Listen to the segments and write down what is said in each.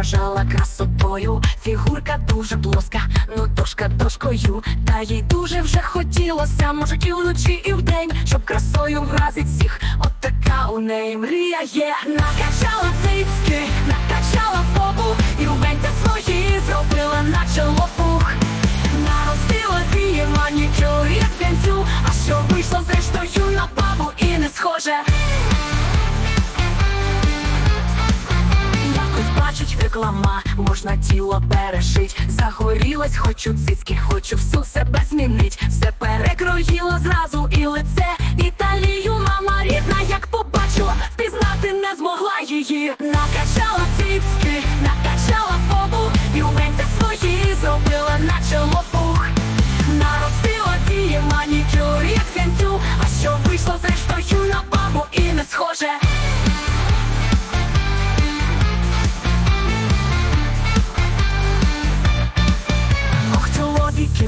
красою, фігурка дуже плоска, ну дошка дошкою, та їй дуже вже хотілося, може і вночі, і вдень, щоб красою вразить всіх. От така у неї мрія є, накачала цицьки, накачала попу, і венця свої зробила, наче лопух. Наростила віє манікюр, як п'янцю, а що вийшло зрештою на бабу і не схоже. Реклама, можна тіло перешить. Загорілась, хочу цицьки, хочу всю себе змінить. Все перекроїло зразу і лице. Італію мама рідна, як побачила, впізнати не змогла її. Накачала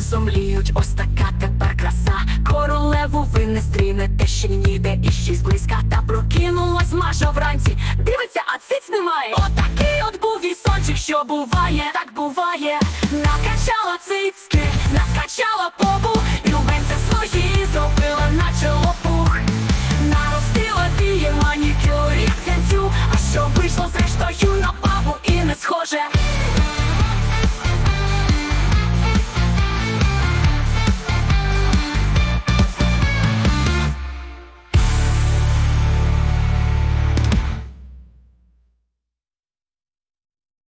зомліють, ось така тепер краса. Королеву ви не стрінете ще ніде і ще зблизька. Та прокинулась Маша вранці. Дивиться, а циць немає. Отакий от був і сончик, що буває, так буває.